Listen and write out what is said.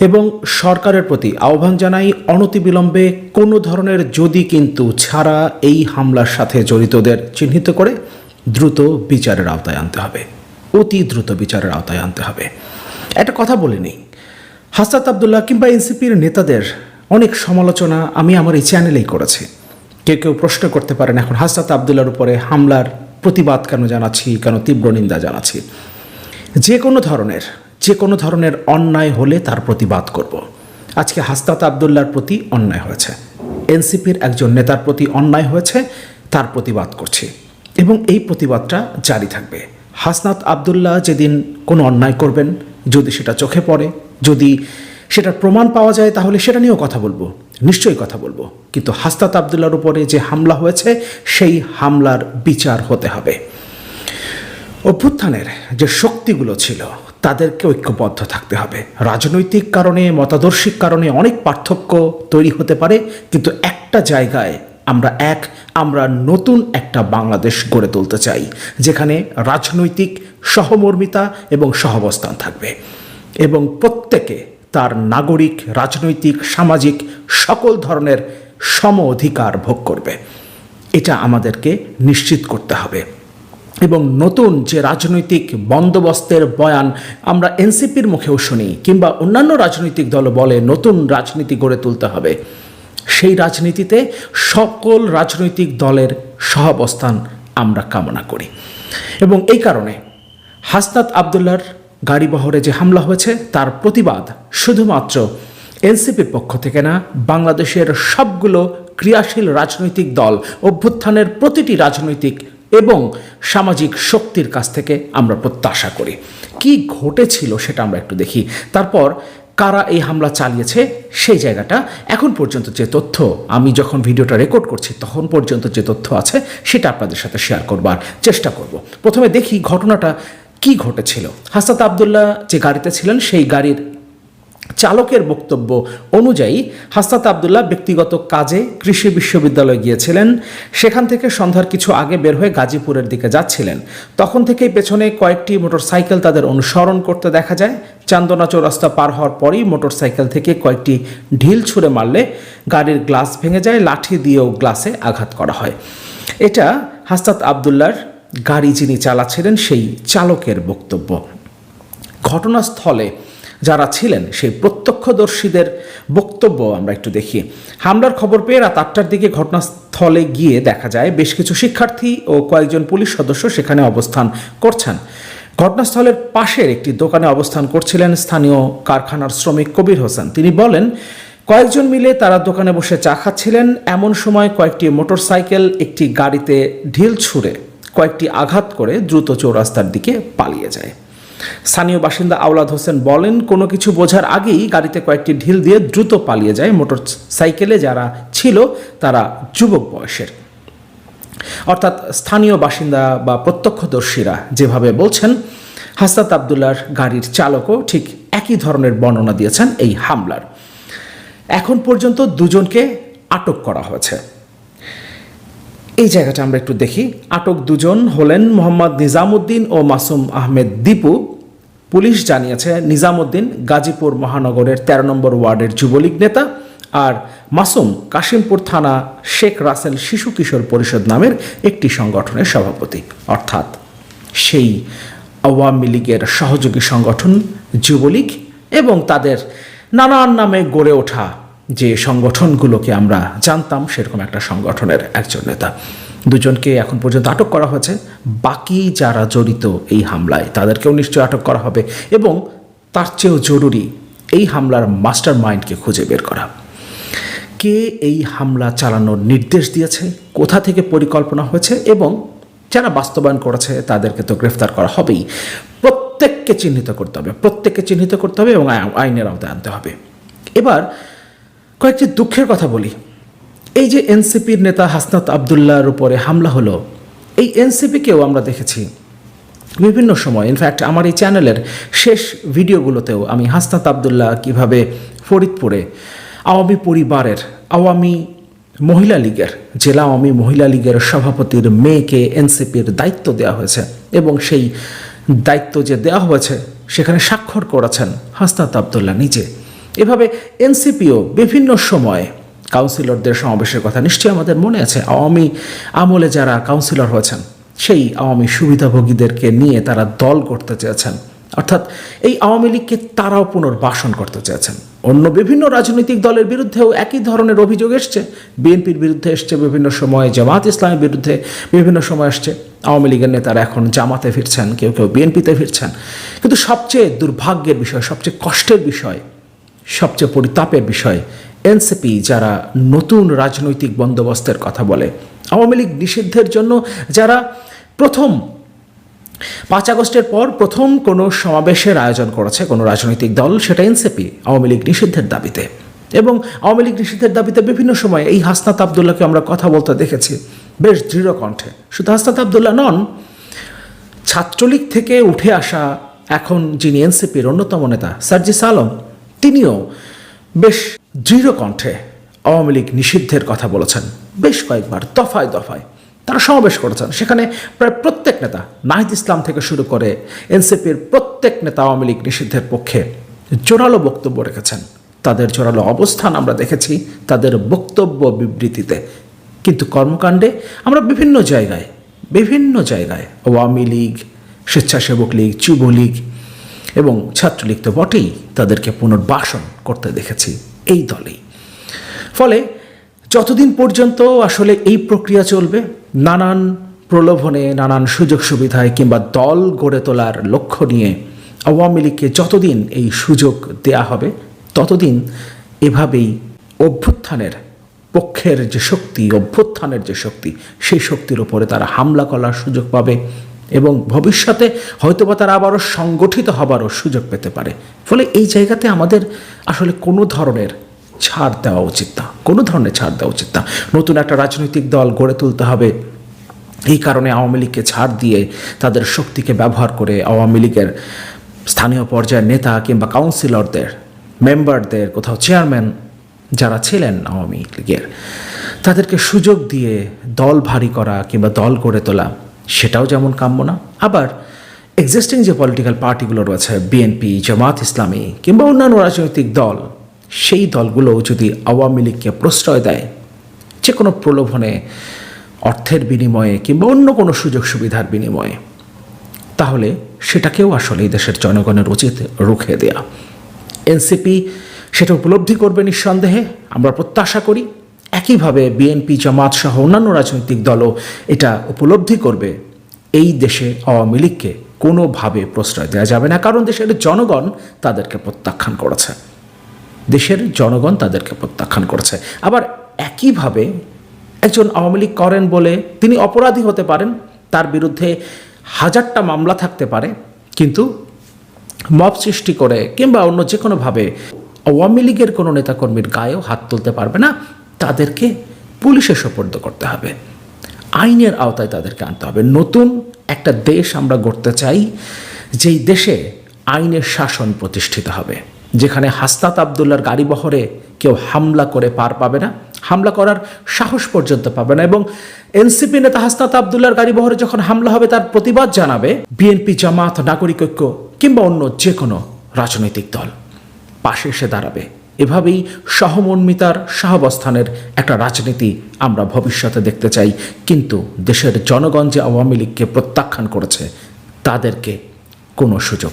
এবং সরকারের প্রতি আহ্বান জানাই অনতিবিলম্বে কোনো ধরনের যদি কিন্তু ছাড়া এই হামলার সাথে জড়িতদের চিহ্নিত করে দ্রুত বিচারের আওতায় আনতে হবে। অতি দ্রুত বিচারের আওতায় আনতে হবে। একটা কথা বলে নিই। হাসাত আবদুল্লাহ কিংবা এনসিপির নেতাদের অনেক সমালোচনা আমি আমার এই চ্যানেলেই করেছি। কেউ কেউ প্রশ্ন করতে পারেন, এখন হাসাত আবদুল্লার উপরে হামলার প্রতিবাদ কেন জানাচ্ছি? কেন তীব্র নিন্দা জানাচ্ছি? যে কোনো ধরনের যে কোনো ধরনের অন্যায় হলে তার প্রতিবাদ করব। আজকে হাসনাত আবদুল্লার প্রতি অন্যায় হয়েছে। এনসিপির একজন নেতার প্রতি অন্যায় হয়েছে, তার প্রতিবাদ করছি। এবং এই প্রতিবাদটা জারি থাকবে। হাসনাত আবদুল্লাহ যেদিন কোনো অন্যায় করবেন, যদি সেটা চোখে পড়ে, যদি সেটার প্রমাণ পাওয়া যায়, তাহলে সেটা নিয়েও কথা বলব। নিশ্চয়ই কথা বলব। কিন্তু হাসনাত আবদুল্লার উপরে যে হামলা হয়েছে, সেই হামলার বিচার হতে হবে। অভ্যুত্থানের যে শক্তিগুলো ছিল তাদেরকে ঐক্যবদ্ধ থাকতে হবে। রাজনৈতিক কারণে, মতাদর্শিক কারণে অনেক পার্থক্য তৈরি হতে পারে, কিন্তু একটা জায়গায় আমরা এক, আমরা নতুন একটা বাংলাদেশ গড়ে তুলতে চাই, যেখানে রাজনৈতিক সহমর্মিতা এবং সহাবস্থান থাকবে। এবং প্রত্যেকে তার নাগরিক, রাজনৈতিক, সামাজিক সকল ধরনের সম অধিকার ভোগ করবে। এটা আমাদেরকে নিশ্চিত করতে হবে। এবং নতুন যে রাজনৈতিক বন্দোবস্তের বয়ান আমরা এনসিপির মুখেও শুনি, কিংবা অন্যান্য রাজনৈতিক দল বলে নতুন রাজনীতি গড়ে তুলতে হবে। সেই রাজনীতিতে সকল রাজনৈতিক দলের সহাবস্থান আমরা কামনা করি। এবং এই কারণে হাসনাত আবদুল্লার গাড়ি বহরে যে হামলা হয়েছে, তার প্রতিবাদ শুধুমাত্র এনসিপির পক্ষ থেকে না, বাংলাদেশের সবগুলো ক্রিয়াশীল রাজনৈতিক দল অভ্যুত্থানের প্রতিটি রাজনৈতিক এবং সামাজিক শক্তির কাছ থেকে আমরা প্রত্যাশা করি। কি ঘটেছিল সেটা আমরা একটু দেখি। তারপর কারা এই হামলা চালিয়েছে সেই জায়গাটা। এখন পর্যন্ত যে তথ্য আমি যখন ভিডিওটা রেকর্ড করছি, তখন পর্যন্ত যে তথ্য আছে সেটা আপনাদের সাথে শেয়ার করবার চেষ্টা করব। প্রথমে দেখি ঘটনাটা কি ঘটেছিল। হাসাত আবদুল্লাহ যে গাড়িতে ছিলেন, সেই গাড়ির চালকের বক্তব্য অনুযায়ী হাসনাত আবদুল্লাহ ব্যক্তিগত কাজে কৃষি বিশ্ববিদ্যালয়ে গিয়েছিলেন। সেখান থেকে সন্ধ্যার কিছু আগে বের হয়ে গাজীপুরের দিকে যাচ্ছিলেন। তখন থেকেই পেছনে কয়েকটি মোটরসাইকেল তাদের অনুসরণ করতে দেখা যায়। চান্দনা চৌরাস্তা পার হওয়ার পরেই মোটরসাইকেল থেকে কয়েকটি ঢিল ছুঁড়ে মারলে গাড়ির গ্লাস ভেঙে যায়, লাঠি দিয়েও গ্লাসে আঘাত করা হয়। এটা হাসনাত আবদুল্লার গাড়ি যিনি চালাচ্ছিলেন, সেই চালকের বক্তব্য। ঘটনাস্থলে যারা ছিলেন, সেই প্রত্যক্ষদর্শীদের বক্তব্য আমরা একটু দেখি। হামলার খবর পেয়ে রাত আটটার দিকে ঘটনাস্থলে গিয়ে দেখা যায়, বেশ কিছু শিক্ষার্থী ও কয়েকজন পুলিশ সদস্য সেখানে অবস্থান করছেন। ঘটনাস্থলের পাশের একটি দোকানে অবস্থান করছিলেন স্থানীয় কারখানার শ্রমিক কবির হোসেন। তিনি বলেন, কয়েকজন মিলে তারা দোকানে বসে চা খাচ্ছিলেন। এমন সময় কয়েকটি মোটরসাইকেল একটি গাড়িতে ঢিল ছুঁড়ে কয়েকটি আঘাত করে দ্রুত চৌরাস্তার দিকে পালিয়ে যায়। স্থানীয় বাসিন্দা আওলাদ হোসেন বলেন, কোনো কিছু বোঝার আগেই গাড়িতে কয়েকটি ঢিল দিয়ে দ্রুত পালিয়ে যায় মোটর সাইকেলে যারা ছিল, তারা যুবক বয়সের। অর্থাৎ স্থানীয় বাসিন্দা বা প্রত্যক্ষদর্শীরা যেভাবে বলছেন, হাসনাত আবদুল্লার গাড়ির চালকও ঠিক একই ধরনের বর্ণনা দিয়েছেন এই হামলার। এখন পর্যন্ত দুজনকে আটক করা হয়েছে। এই জায়গাটা আমরা একটু দেখি। আটক দুজন হলেন মোহাম্মদ নিজামুদ্দিন ও মাসুম আহমেদ দীপু। পুলিশ জানিয়েছে, নিজামুদ্দিন গাজীপুর মহানগরের ১৩ নম্বর ওয়ার্ডের যুবলীগ নেতা আর মাসুম কাশিমপুর থানা শেখ রাসেল শিশু কিশোর পরিষদ নামের একটি সংগঠনের সভাপতি। অর্থাৎ সেই আওয়ামী লীগের সহযোগী সংগঠন যুবলীগ এবং তাদের নানান নামে গড়ে ওঠা যে সংগঠনগুলোকে আমরা জানতাম, সেরকম একটা সংগঠনের একজন নেতা। দুজনকে এখন পর্যন্ত আটক করা হয়েছে। বাকি যারা জড়িত এই হামলায়, তাদেরকেও নিশ্চয়ই আটক করা হবে এবং তার চেয়েও জরুরি এই হামলার মাস্টার মাইন্ডকে খুঁজে বের করা। কে এই হামলা চালানোর নির্দেশ দিয়েছে, কোথা থেকে পরিকল্পনা হয়েছে এবং যারা বাস্তবায়ন করেছে, তাদেরকে তো গ্রেফতার করা হবেই। প্রত্যেককে চিহ্নিত করতে হবে, প্রত্যেককে চিহ্নিত করতে হবে এবং আইনের আওতায় আনতে হবে। এবার কয়েকটি দুঃখের কথা বলি। এই যে এনসিপির নেতা হাসনাত আবদুল্লাহর উপরে হামলা হলো, এই এনসিপিকেও আমরা দেখেছি। বিভিন্ন সময় ইনফ্যাক্ট আমার এই চ্যানেলের শেষ ভিডিওগুলোতেও আমি হাসনাত আবদুল্লাহ কীভাবে ফরিদপুরে আওয়ামী পরিবারের, আওয়ামী মহিলা লীগের, জেলা আওয়ামী মহিলা লীগের সভাপতির মেয়েকে এনসিপির দায়িত্ব দেওয়া হয়েছে এবং সেই দায়িত্ব যে দেওয়া হয়েছে, সেখানে স্বাক্ষর করেছেন হাসনাত আবদুল্লাহ নিজে। এভাবে এনসিপিও বিভিন্ন সময় কাউন্সিলরদের সমাবেশের কথা নিশ্চয়ই আমাদের মনে আছে। আওয়ামী আমলে যারা কাউন্সিলর হয়েছেন, সেই আওয়ামী সুবিধাভোগীদেরকে নিয়ে তারা দল করতে চেয়েছেন। অর্থাৎ এই আওয়ামী লীগকে তারাও পুনর্বাসন করতে চেয়েছেন। অন্য বিভিন্ন রাজনৈতিক দলের বিরুদ্ধেও একই ধরনের অভিযোগ এসছে। বিএনপির বিরুদ্ধে এসছে বিভিন্ন সময়ে, জামাত ইসলামের বিরুদ্ধে বিভিন্ন সময় আসছে আওয়ামী লীগের নেতারা এখন জামাতে ফিরছেন, কেউ কেউ বিএনপিতে ফিরছেন। কিন্তু সবচেয়ে দুর্ভাগ্যের বিষয়, সবচেয়ে কষ্টের বিষয় সবচেয়ে পরিতাপের বিষয়, এনসিপি যারা নতুন রাজনৈতিক বন্দোবস্তের কথা বলে, আওয়ামী লীগ নিষিদ্ধের জন্য যারা প্রথম পাঁচ আগস্টের পর প্রথম কোনো সমাবেশের আয়োজন করেছে কোনো রাজনৈতিক দল, সেটা এনসিপি, আওয়ামী লীগ নিষিদ্ধের দাবিতে। এবং আওয়ামী লীগ নিষিদ্ধের দাবিতে বিভিন্ন সময় এই হাসনাত আবদুল্লাহকে আমরা কথা বলতে দেখেছি, বেশ দৃঢ় কণ্ঠে। শুধু হাসনাত আবদুল্লাহ নন, ছাত্রলীগ থেকে উঠে আসা এখন যিনি এনসিপির অন্যতম নেতা, সার্জিস আলম তিনিও বেশ দৃঢ় কণ্ঠে আওয়ামী লীগ নিষিদ্ধের কথা বলেছেন। বেশ কয়েকবার, দফায় দফায় তারা সমাবেশ করেছেন। সেখানে প্রায় প্রত্যেক নেতা নাহিদ ইসলাম থেকে শুরু করে এনসিপির প্রত্যেক নেতা আওয়ামী লীগ নিষিদ্ধের পক্ষে জোরালো বক্তব্য রেখেছেন। তাদের জোরালো অবস্থান আমরা দেখেছি, তাদের বক্তব্য বিবৃতিতে। কিন্তু কর্মকাণ্ডে আমরা বিভিন্ন জায়গায় বিভিন্ন জায়গায় আওয়ামী লীগ, স্বেচ্ছাসেবক লীগ যুবলীগ এবং ছাত্রলীগ তো বটেই, তাদেরকে পুনর্বাসন করতে দেখেছি এই দলেই। ফলে যতদিন পর্যন্ত আসলে এই প্রক্রিয়া চলবে, নানান প্রলোভনে, নানান সুযোগ সুবিধায় কিংবা দল গড়ে তোলার লক্ষ্য নিয়ে আওয়ামী লীগকে যতদিন এই সুযোগ দেয়া হবে, ততদিন এভাবেই অভ্যুত্থানের পক্ষের যে শক্তি, অভ্যুত্থানের যে শক্তি, সেই শক্তির উপরে তারা হামলা করার সুযোগ পাবে এবং ভবিষ্যতে হয়তোবা তারা আবারও সংগঠিত হবারও সুযোগ পেতে পারে। ফলে এই জায়গাতে আমাদের আসলে কোনো ধরনের ছাড় দেওয়া উচিত না। কোনো ধরনের ছাড় দেওয়া উচিত না। নতুন একটা রাজনৈতিক দল গড়ে তুলতে হবে। এই কারণে আওয়ামী লীগকে ছাড় দিয়ে তাদের শক্তিকে ব্যবহার করে আওয়ামী লীগের স্থানীয় পর্যায়ের নেতা কিংবা কাউন্সিলরদের, মেম্বারদের, কোথাও চেয়ারম্যান যারা ছিলেন আওয়ামী লীগের, তাদেরকে সুযোগ দিয়ে দল ভারী করা কিংবা দল গড়ে তোলা সেটাও যেমন কাম্য না। আবার এক্সিস্টিং যে পলিটিক্যাল পার্টিগুলো রয়েছে বিএনপি জামাত ইসলামী কিংবা অন্যান্য রাজনৈতিক দল, সেই দলগুলো যদি আওয়ামী লীগকে প্রশ্রয় দেয় যে কোনো প্রলোভনে অর্থের বিনিময়ে কিংবা অন্য কোনো সুযোগ সুবিধার বিনিময়ে, তাহলে সেটাকেও আসলে এই দেশের জনগণের উচিত রুখে দেয়া। এনসিপি সেটা উপলব্ধি করবে নিঃসন্দেহে, আমরা প্রত্যাশা করি। একইভাবে বিএনপি জামাত সহ অন্যান্য রাজনৈতিক দলও এটা উপলব্ধি করবে। এই দেশে আওয়ামী লীগকে কোনোভাবে প্রশ্রয় দেওয়া যাবে না, কারণ দেশের জনগণ তাদেরকে প্রত্যাখ্যান করেছে। দেশের জনগণ তাদেরকে প্রত্যাখ্যান করেছে। আবার একইভাবে একজন আওয়ামী লীগ করেন বলে তিনি অপরাধী হতে পারেন, তার বিরুদ্ধে হাজারটা মামলা থাকতে পারে, কিন্তু মব সৃষ্টি করে কিংবা অন্য যে কোনোভাবে আওয়ামী লীগের কোনো নেতাকর্মীর গায়েও হাত তুলতে পারবে না। তাদেরকে পুলিশে সোপর্দ করতে হবে। আইনের আওতায় তাদেরকে আনতে হবে। নতুন একটা দেশ আমরা গড়তে চাই, যেই দেশে আইনের শাসন প্রতিষ্ঠিত হবে, যেখানে হাস্তাত আবদুল্লার গাড়ি বহরে কেউ হামলা করে পার পাবে না, হামলা করার সাহস পর্যন্ত পাবে না এবং এনসিপি নেতা হাসনাত আবদুল্লার গাড়ি বহরে যখন হামলা হবে, তার প্রতিবাদ জানাবে বিএনপি, জামাত, নাগরিক ঐক্য কিংবা অন্য যে কোনো রাজনৈতিক দল। পাশে এসে দাঁড়াবে। এভাবেই সহমর্মিতার সহাবস্থানের একটা রাজনীতি আমরা ভবিষ্যতে দেখতে চাই। কিন্তু দেশের জনগণ যে আওয়ামী লীগকে প্রত্যাখ্যান করেছে, তাদেরকে কোনো সুযোগ